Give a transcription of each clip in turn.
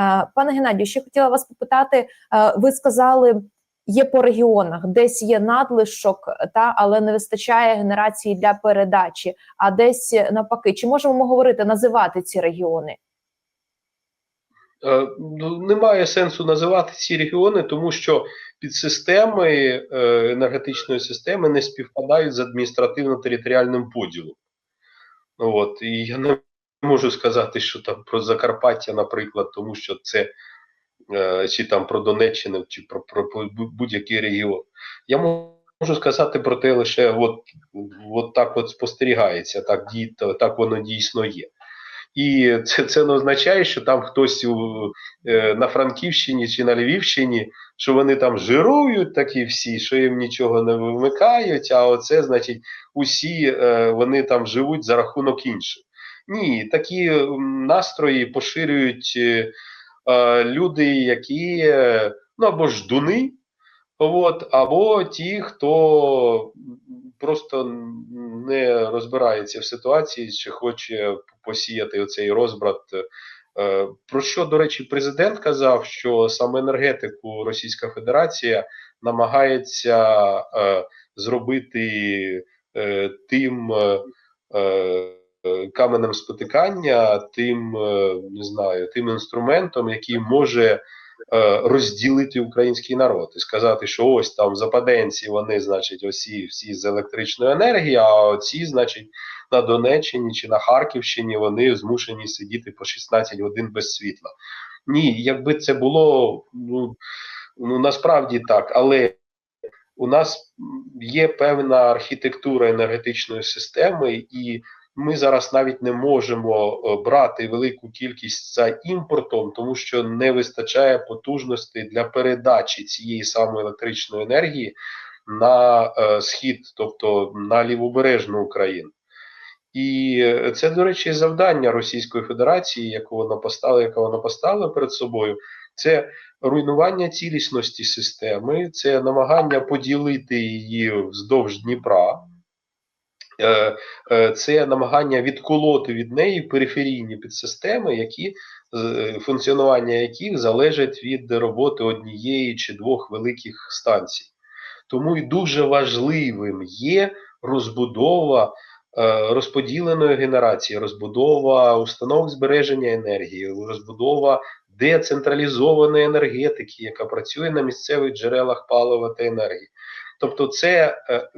Е, Пане Геннадію, ще хотіла вас попитати. е, Ви сказали, є по регіонах, десь є надлишок, та але не вистачає генерації для передачі, а десь навпаки. Чи можемо ми говорити, називати ці регіони? Е, ну, Немає сенсу називати ці регіони, тому що підсистеми енергетичної системи не співпадають з адміністративно-територіальним поділом. От, і я не можу сказати, що там про Закарпаття, наприклад, тому що це е, чи там про Донеччину, чи про, про, про будь-який регіон. Я можу сказати про те лише от, от так от спостерігається, так, так воно дійсно є. І це це не означає, що там хтось у, е, на Франківщині чи на Львівщині, що вони там жирують такі всі, що їм нічого не вимикають, а оце, значить, усі е, вони там живуть за рахунок інших. Ні, такі настрої поширюють е, е, люди, які е, ну або ждуни, от, або ті, хто просто не розбирається в ситуації, чи хоче посіяти оцей розбрат. Е, Про що, до речі, президент казав, що саме енергетику Російська Федерація намагається е, зробити е, тим е, е, каменем спотикання, тим е, не знаю, тим інструментом, який може е, розділити український народ і сказати, що ось там западенці, вони, значить, осі всі з електричної енергії, а ці, значить, на Донеччині чи на Харківщині вони змушені сидіти по 16 годин без світла. Ні, якби це було ну, ну насправді так, але у нас є певна архітектура енергетичної системи, і ми зараз навіть не можемо брати велику кількість за імпортом, тому що не вистачає потужності для передачі цієї самої електричної енергії на е, схід, тобто на лівобережну Україну. І це, до речі, завдання Російської Федерації, яку вона поставила, яка вона поставила перед собою, це руйнування цілісності системи, це намагання поділити її вздовж Дніпра, це намагання відколоти від неї периферійні підсистеми, які функціонування яких залежить від роботи однієї чи двох великих станцій. Тому і дуже важливим є розбудова. Розподіленої генерації, розбудова установок збереження енергії, розбудова децентралізованої енергетики, яка працює на місцевих джерелах палива та енергії. Тобто, це е,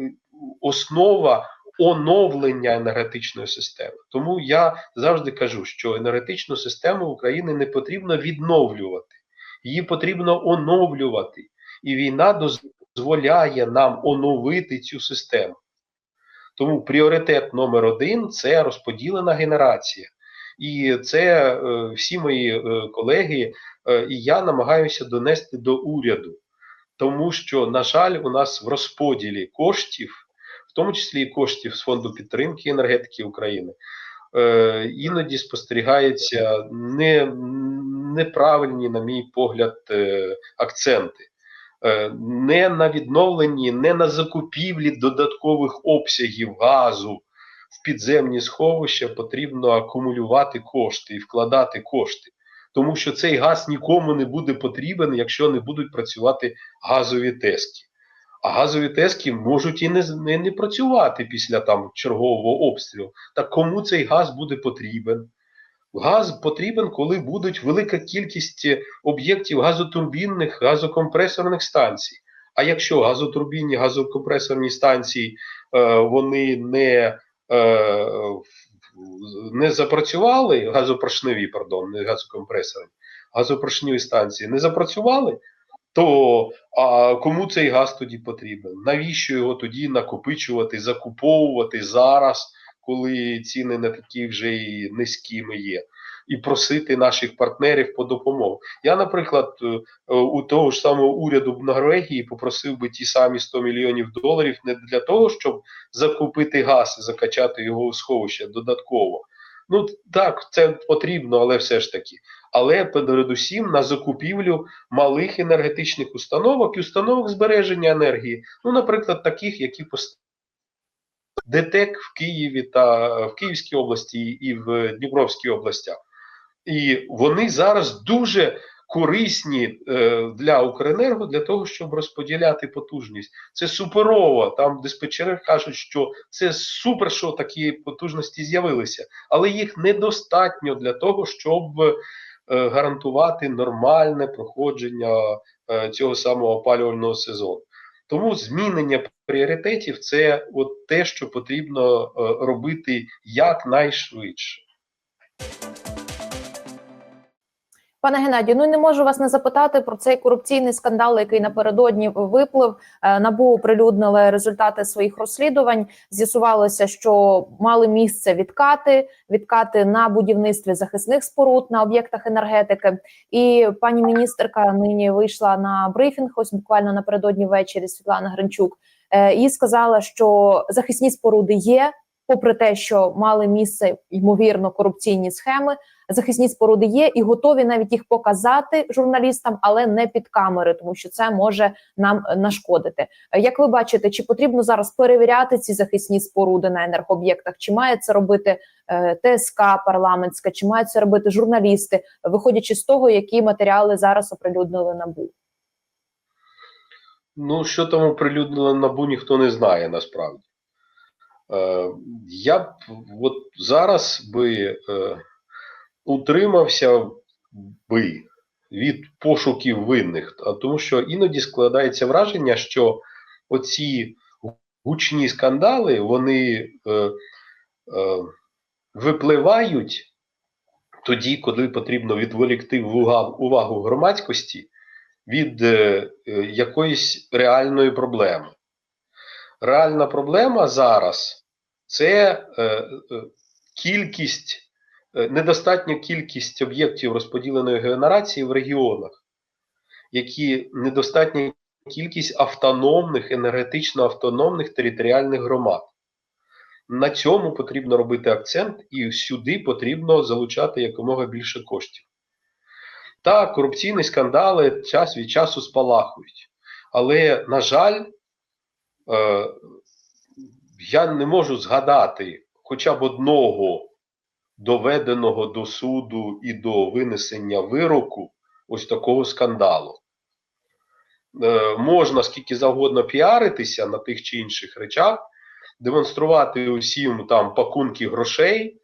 основа оновлення енергетичної системи. Тому я завжди кажу, що енергетичну систему України не потрібно відновлювати, її потрібно оновлювати. І війна дозволяє нам оновити цю систему. Тому пріоритет номер один це розподілена генерація. І це е, всі мої е, колеги е, і я намагаюся донести до уряду, тому що, на жаль, у нас в розподілі коштів, тому числі і коштів з фонду підтримки енергетики України, е, іноді спостерігаються не, неправильні, на мій погляд, е, акценти. Е, не на відновленні, не на закупівлі додаткових обсягів газу в підземні сховища потрібно акумулювати кошти і вкладати кошти, тому що цей газ нікому не буде потрібен, якщо не будуть працювати газові тески. А газові тески можуть і не, не, не працювати після там чергового обстрілу. Так кому цей газ буде потрібен? Газ потрібен, коли будуть велика кількість об'єктів газотурбінних, газокомпресорних станцій. А якщо газотурбінні, газокомпресорні станції е, вони не е, не запрацювали, газопоршневі, пардон, не газокомпресорні, газопоршневі станції не запрацювали, то а кому цей газ тоді потрібен? Навіщо його тоді накопичувати, закуповувати зараз? коли ціни не такі вже і низькими є, і просити наших партнерів по допомогу. Я, наприклад, е, у того ж самого уряду в Норвегії попросив би ті самі 100 мільйонів доларів не для того, щоб закупити газ і закачати його у сховище додатково. Ну так, це потрібно, але все ж таки. Але передусім на закупівлю малих енергетичних установок і установок збереження енергії, ну, наприклад, таких, які ДТЕК в Києві та в Київській області і в Дніпровській областях. І вони зараз дуже корисні е, для Укренерго для того, щоб розподіляти потужність. Це суперово. Там диспетчери кажуть, що це супер, що такі потужності з'явилися, але їх недостатньо для того, щоб гарантувати нормальне проходження е, цього самого опалювального сезону. Тому змінення пріоритетів це от те, що потрібно е, робити якнайшвидше. Пане Геннадію, ну не можу вас не запитати про цей корупційний скандал, який напередодні виплив. Е, Набу оприлюднили результати своїх розслідувань. З'ясувалося, що мали місце відкати, відкати на будівництві захисних споруд на об'єктах енергетики. І пані міністерка нині вийшла на брифінг. Ось буквально напередодні ввечері Світлана Гринчук е, і сказала, що захисні споруди є. Попри те, що мали місце ймовірно корупційні схеми, захисні споруди є і готові навіть їх показати журналістам, але не під камери, тому що це може нам е, нашкодити. Е, Як ви бачите, чи потрібно зараз перевіряти ці захисні споруди на енергооб'єктах? Чи має це робити е, ТСК парламентська, чи мають це робити журналісти, виходячи з того, які матеріали зараз оприлюднили набу? Ну, що там оприлюднило набу, ніхто не знає насправді. Е, я б от зараз би е, утримався би від пошуків винних, тому що іноді складається враження, що оці гучні скандали вони е, випливають тоді, коли потрібно відволікти увагу, громадськості від якоїсь реальної проблеми. Реальна проблема зараз це е, е, кількість, е, недостатня кількість об'єктів розподіленої генерації в регіонах, які недостатня кількість автономних, енергетично автономних територіальних громад. На цьому потрібно робити акцент, і сюди потрібно залучати якомога більше коштів. Так, корупційні скандали час від часу спалахують. Але, на жаль, е, я не можу згадати хоча б одного доведеного до суду і до винесення вироку ось такого скандалу. Е, можна скільки завгодно піаритися на тих чи інших речах, демонструвати усім там пакунки грошей,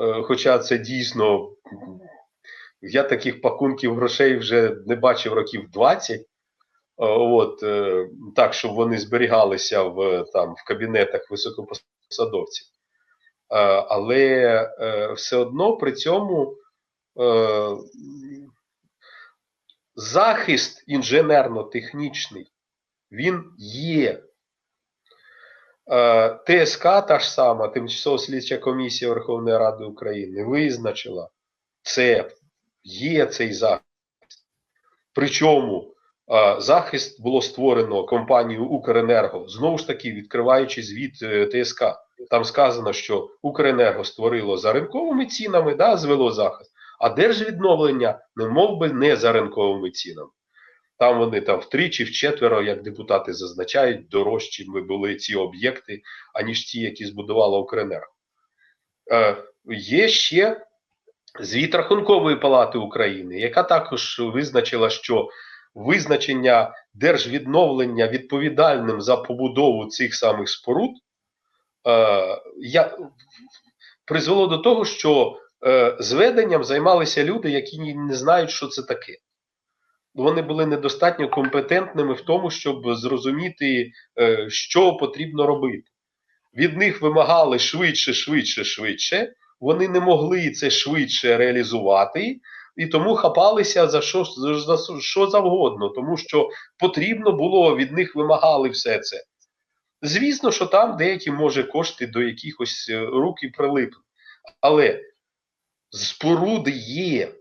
е, хоча це дійсно. Я таких пакунків грошей вже не бачив років 20. Е, От, е, так, щоб вони зберігалися в, там, в кабінетах високопосадовців. Е, Але все одно при цьому захист інженерно-технічний він є. ТСК та ж сама, Тимчасова слідча комісія Верховної Ради України, визначила це, є цей захист. Причому захист було створено компанією Укренерго, знову ж таки, відкриваючи звіт е, ТСК. Там сказано, що Укренерго створило за ринковими цінами, да, звело захист, а держвідновлення не мов би не за ринковими цінами. Там вони там втричі, вчетверо, як депутати зазначають, дорожчими були ці об'єкти, аніж ті, які збудувала Укренерго. Е, є ще звіт Рахункової палати України, яка також визначила, що визначення держвідновлення відповідальним за побудову цих самих споруд е, я, призвело до того, що е, зведенням займалися люди, які не знають, що це таке. Вони були недостатньо компетентними в тому, щоб зрозуміти, е, що потрібно робити. Від них вимагали швидше, швидше, швидше. Вони не могли це швидше реалізувати, і тому хапалися за що, за, що завгодно, тому що потрібно було від них вимагали все це. Звісно, що там деякі може кошти до якихось е, рук і прилипли. Але споруди є.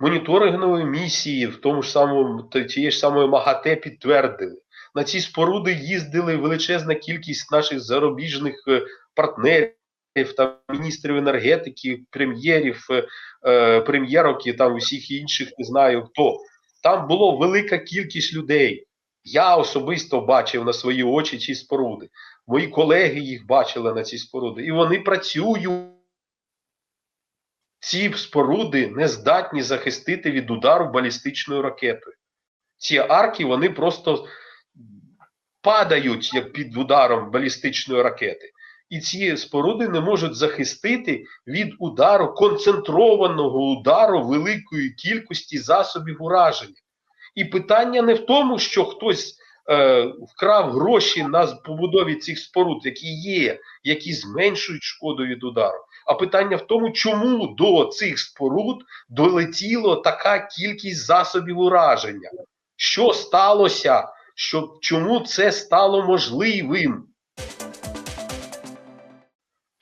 Моніторингові місії в тому ж самому тієї ж самої МАГАТЕ підтвердили. На ці споруди їздили величезна кількість наших зарубіжних е, партнерів, там міністрів енергетики, прем'єрів, е, е, прем'єрок і там усіх інших не знаю хто. Там було велика кількість людей. Я особисто бачив на свої очі ці споруди. Мої колеги їх бачили на ці споруди, і вони працюють. ці споруди не здатні захистити від удару балістичною ракетою. Ці арки вони просто падають як під ударом балістичної ракети. І ці споруди не можуть захистити від удару, концентрованого удару великої кількості засобів ураження. І питання не в тому, що хтось е, вкрав гроші на побудові цих споруд, які є, які зменшують шкоду від удару. А питання в тому, чому до цих споруд долетіло така кількість засобів ураження. Що сталося? Що, чому це стало можливим?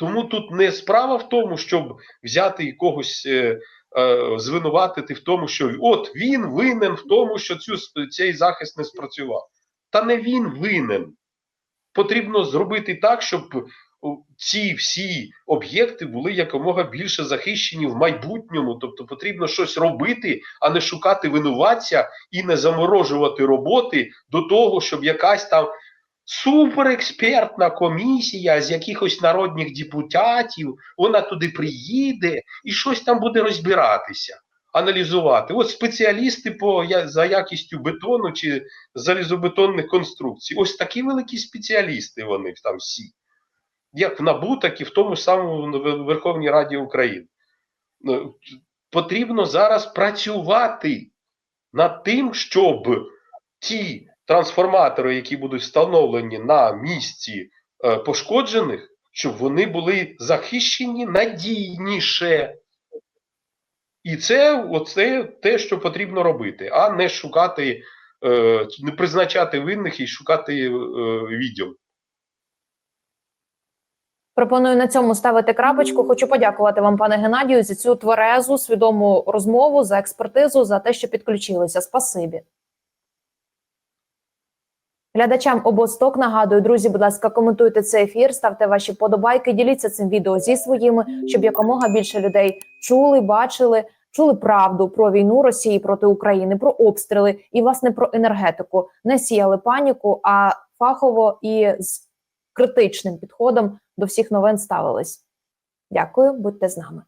Тому тут не справа в тому, щоб взяти і когось е, е, звинуватити в тому, що от він винен в тому, що цю, цей захист не спрацював. Та не він винен. Потрібно зробити так, щоб ці всі об'єкти були якомога більше захищені в майбутньому. Тобто потрібно щось робити, а не шукати винуватця і не заморожувати роботи до того, щоб якась там суперекспертна комісія з якихось народних депутатів, вона туди приїде і щось там буде розбиратися, аналізувати. От спеціалісти по за якістю бетону чи залізобетонних конструкцій. Ось такі великі спеціалісти вони там всі. Як в НАБУ, так і в тому самому Верховній Раді України. Ну, Потрібно зараз працювати над тим, щоб ті трансформатори, які будуть встановлені на місці е, пошкоджених, щоб вони були захищені надійніше. І це оце те, що потрібно робити, а не шукати, е, не призначати винних і шукати е, відділ. Пропоную на цьому ставити крапочку. Хочу подякувати вам, пане Геннадію, за цю тверезу, свідому розмову, за експертизу, за те, що підключилися. Спасибі. Глядачам обосток нагадую, друзі, будь ласка, коментуйте цей ефір, ставте ваші подобайки, діліться цим відео зі своїми, щоб якомога більше людей чули, бачили, чули правду про війну Росії проти України, про обстріли і власне про енергетику. Не сіяли паніку, а фахово і з критичним підходом до всіх новин ставились. Дякую, будьте з нами.